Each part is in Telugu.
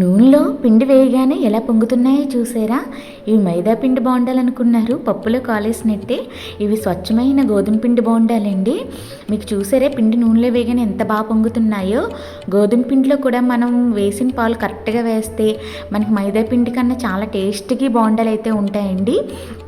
నూనెలో పిండి వేయగానే ఎలా పొంగుతున్నాయో చూసారా? ఇవి మైదా పిండి బోండాలనుకున్నారు పప్పులో కాలేసినట్టే ఇవి స్వచ్ఛమైన గోధుమ పిండి బోండాలండి మీకు చూసారే పిండి నూనెలో వేయగానే ఎంత బాగా పొంగుతున్నాయో. గోధుమ పిండిలో కూడా మనం వేసిన పాలు కరెక్ట్గా వేస్తే మనకి మైదా పిండి కన్నా చాలా టేస్ట్గా బోండాలు అయితే ఉంటాయండి.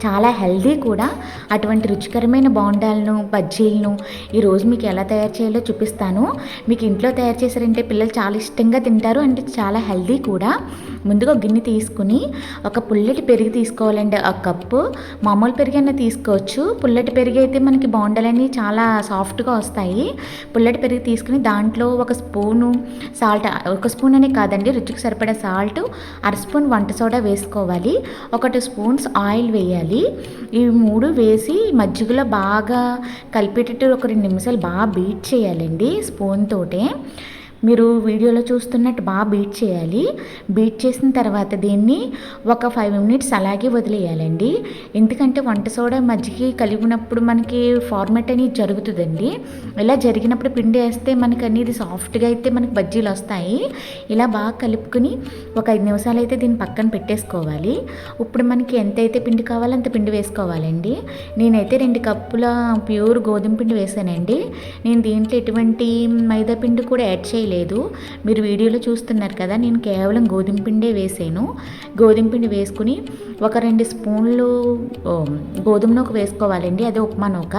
చాలా హెల్దీ కూడా. అటువంటి రుచికరమైన బోండాలను బజ్జీలను ఈరోజు మీకు ఎలా తయారు చేయాలో చూపిస్తాను. మీకు ఇంట్లో తయారు చేశారంటే పిల్లలు చాలా ఇష్టంగా తింటారు. అంటే చాలా హెల్దీ కూడా ముందుగా గిన్నె తీసుకుని ఒక పుల్లటి పెరుగు తీసుకోవాలండి. ఒక కప్పు మామూలు పెరుగు అయినా తీసుకోవచ్చు. పుల్లటి పెరుగు అయితే మనకి బోండాలన్నీ చాలా సాఫ్ట్గా వస్తాయి. పుల్లటి పెరుగు తీసుకుని దాంట్లో ఒక స్పూను సాల్ట్ ఒక స్పూన్ అనే కాదండి రుచికి సరిపడే సాల్ట్ అర స్పూన్ వంట సోడా వేసుకోవాలి. ఒక టూ స్పూన్స్ ఆయిల్ వేయాలి. ఇవి మూడు వేసి మజ్జిగలో బాగా కలిపేటట్టు ఒక రెండు నిమిషాలు బాగా బీట్ చేయాలండి స్పూన్ తోటే. మీరు వీడియోలో చూస్తున్నట్టు బాగా బీట్ చేయాలి. బీట్ చేసిన తర్వాత దీన్ని ఒక ఫైవ్ మినిట్స్ అలాగే వదిలేయాలండి. ఎందుకంటే వంట సోడా మజ్జిగ కలిపినప్పుడు మనకి ఫార్మేట్ అనేది జరుగుతుందండి. ఇలా జరిగినప్పుడు పిండి వేస్తే మనకి అనేది సాఫ్ట్గా అయితే మనకి బజ్జీలు వస్తాయి. ఇలా బాగా కలుపుకొని ఒక ఐదు నిమిషాలు అయితే దీన్ని పక్కన పెట్టేసుకోవాలి. ఇప్పుడు మనకి ఎంత అయితే పిండి కావాలో అంత పిండి వేసుకోవాలండి. నేనైతే రెండు కప్పుల ప్యూర్ గోధుమ పిండి వేసానండి. నేను దీంట్లో ఎటువంటి మైదా పిండి కూడా యాడ్ లేదు. మీరు వీడియోలో చూస్తున్నారు కదా నేను కేవలం గోధుమ పిండే వేసాను. గోధుమ పిండి వేసుకుని ఒక రెండు స్పూన్లు గోధుమ నూక వేసుకోవాలండి అదే ఉప్మా నూక.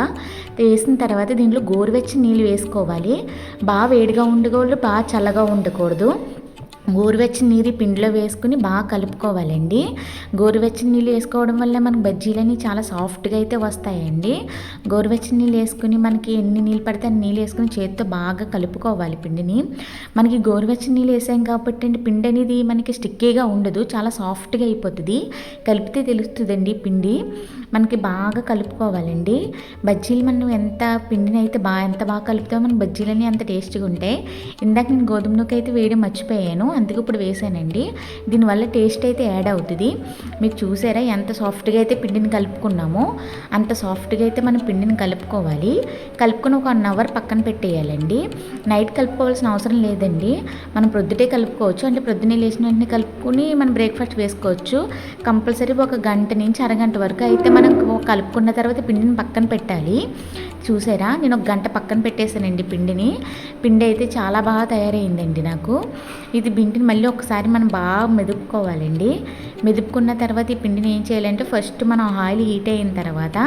వేసిన తర్వాత దీంట్లో గోరువెచ్చని నీళ్ళు వేసుకోవాలి. బాగా వేడిగా ఉండకూడదు బాగా చల్లగా ఉండకూడదు. గోరువెచ్చని నీరు పిండిలో వేసుకుని బాగా కలుపుకోవాలండి. గోరువెచ్చని నీళ్ళు వేసుకోవడం వల్ల మనకి బజ్జీలని చాలా సాఫ్ట్గా అయితే వస్తాయండి. గోరువెచ్చని నీళ్ళు వేసుకుని మనకి ఎన్ని నీళ్ళు పడితే అన్ని నీళ్ళు వేసుకుని చేతితో బాగా కలుపుకోవాలి పిండిని. మనకి గోరువెచ్చని నీళ్ళు వేసాం కాబట్టి అండి పిండి అనేది మనకి స్టిక్కీగా ఉండదు చాలా సాఫ్ట్గా అయిపోతుంది. కలిపితే తెలుస్తుందండి పిండి. మనకి బాగా కలుపుకోవాలండి. బజ్జీలు మనం ఎంత పిండిని అయితే బాగా ఎంత బాగా కలుపుతామో మన బజ్జీలని అంత టేస్ట్గా ఉంటాయి. ఇందాక నేను గోధుమ నూక అయితే వేయడం మర్చిపోయాను. అందుకే ఇప్పుడు వేసానండి. దీనివల్ల టేస్ట్ అయితే యాడ్ అవుతుంది. మీకు చూసారా ఎంత సాఫ్ట్గా అయితే పిండిని కలుపుకున్నామో అంత సాఫ్ట్గా అయితే మనం పిండిని కలుపుకోవాలి. కలుపుకొని ఒక వన్ అవర్ పక్కన పెట్టేయాలండి. నైట్ కలుపుకోవాల్సిన అవసరం లేదండి. మనం ప్రొద్దుటే కలుపుకోవచ్చు. అంటే ప్రొద్దునే లేచిన వెంటనే కలుపుకొని మనం బ్రేక్ఫాస్ట్ వేసుకోవచ్చు. కంపల్సరీ ఒక గంట నుంచి అరగంట వరకు అయితే మనం కలుపుకున్న తర్వాత పిండిని పక్కన పెట్టాలి. చూసారా? నేను ఒక గంట పక్కన పెట్టేశానండి పిండిని. పిండి అయితే చాలా బాగా తయారైందండి నాకు. ఇది పిండిని మళ్ళీ ఒకసారి మనం బాగా మెదుపుకోవాలండి. మెదుపుకున్న తర్వాత ఈ పిండిని ఏం చేయాలంటే ఫస్ట్ మనం ఆయిల్ హీట్ అయిన తర్వాత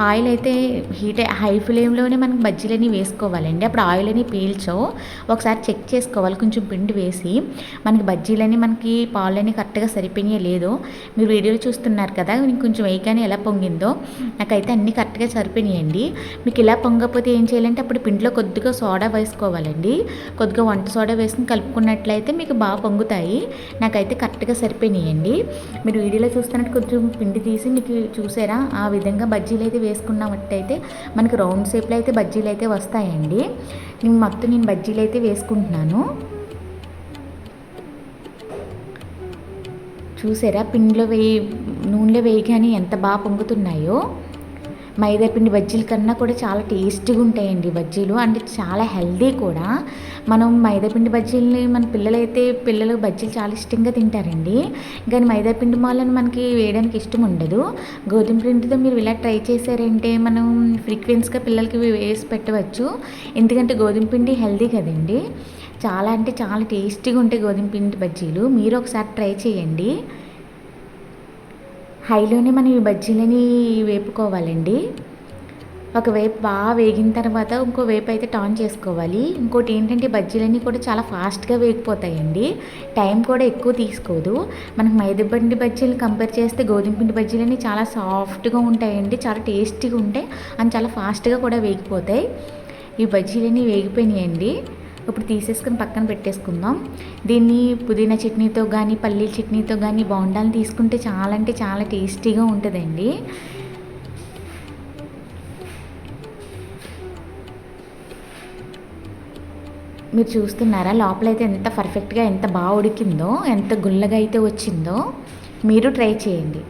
ఆయిల్ అయితే హీట్ హై ఫ్లేమ్లోనే మనం బజ్జీలని వేసుకోవాలండి. అప్పుడు ఆయిల్ అని పీల్చో ఒకసారి చెక్ చేసుకోవాలి. కొంచెం పిండి వేసి మనకి బజ్జీలని మనకి పాలని కరెక్ట్గా సరిపోయినాయో లేదో మీరు వీడియోలు చూస్తున్నారు కదా కొంచెం వేయగానే ఎలా పొంగిందో నాకైతే అన్నీ కరెక్ట్గా సరిపోయినాయండి. మీకు ఇలా పొంగకపోతే ఏం చేయాలంటే అప్పుడు పిండిలో కొద్దిగా సోడా వేసుకోవాలండి. కొద్దిగా వంట సోడా వేసుకుని కలుపుకున్నట్లయితే మీకు బాగా పొంగుతాయి. నాకైతే కరెక్ట్గా సరిపోయినాయండి. మీరు వీడియోలో చూస్తున్నట్టు కొంచెం పిండి తీసి మీకు చూసారా? ఆ విధంగా బజ్జీలు అయితే వేసుకున్నట్టయితే మనకి రౌండ్ షేప్లో అయితే బజ్జీలు అయితే వస్తాయండి. నేను మొత్తం నేను బజ్జీలు అయితే వేసుకుంటున్నాను. చూసారా? పిండిలో వేయి నూనెలో వేయగానే ఎంత బాగా పొంగుతున్నాయో. మైదా పిండి బజ్జీల కన్నా కూడా చాలా టేస్టీగా ఉంటాయండి బజ్జీలు. అంటే చాలా హెల్దీ కూడా. మనం మైదా పిండి బజ్జీలని మన పిల్లలైతే పిల్లలు బజ్జీలు చాలా ఇష్టంగా తింటారండి. కానీ మైదా పిండి మాలను మనకి వేయడానికి ఇష్టం ఉండదు. గోధుమ పిండితో మీరు ఇలా ట్రై చేశారంటే మనం ఫ్రీక్వెన్స్గా పిల్లలకి వేసి పెట్టవచ్చు. ఎందుకంటే గోధుమ పిండి హెల్దీ కదండి. చాలా అంటే చాలా టేస్టీగా ఉంటాయి గోధుమ పిండి బజ్జీలు. మీరు ఒకసారి ట్రై చేయండి. హైలోనే మనం ఈ బజ్జీలని వేపుకోవాలండి. ఒక వేపు బాగా వేగిన తర్వాత ఇంకో వేపు అయితే టర్న్ చేసుకోవాలి. ఇంకోటి ఏంటంటే బజ్జీలన్నీ కూడా చాలా ఫాస్ట్గా వేగిపోతాయండి. టైం కూడా ఎక్కువ తీసుకోదు. మనకు మైదా బజ్జీలు కంపేర్ చేస్తే గోధుమ పిండి బజ్జీలన్నీ చాలా సాఫ్ట్గా ఉంటాయండి చాలా టేస్టీగా ఉంటాయి అండ్ చాలా ఫాస్ట్గా కూడా వేగిపోతాయి. ఈ బజ్జీలన్నీ వేగిపోయినాయండి. ఇప్పుడు తీసేసుకుని పక్కన పెట్టేసుకుందాం. దీన్ని పుదీనా చట్నీతో కానీ పల్లీల చట్నీతో కానీ బోండాలు తీసుకుంటే చాలా అంటే చాలా టేస్టీగా ఉంటుందండి. మీరు చూస్తున్నారా లోపలైతే ఎంత పర్ఫెక్ట్గా ఎంత బాగా ఉడికిందో ఎంత గుల్లగా అయితే వచ్చిందో మీరు ట్రై చేయండి.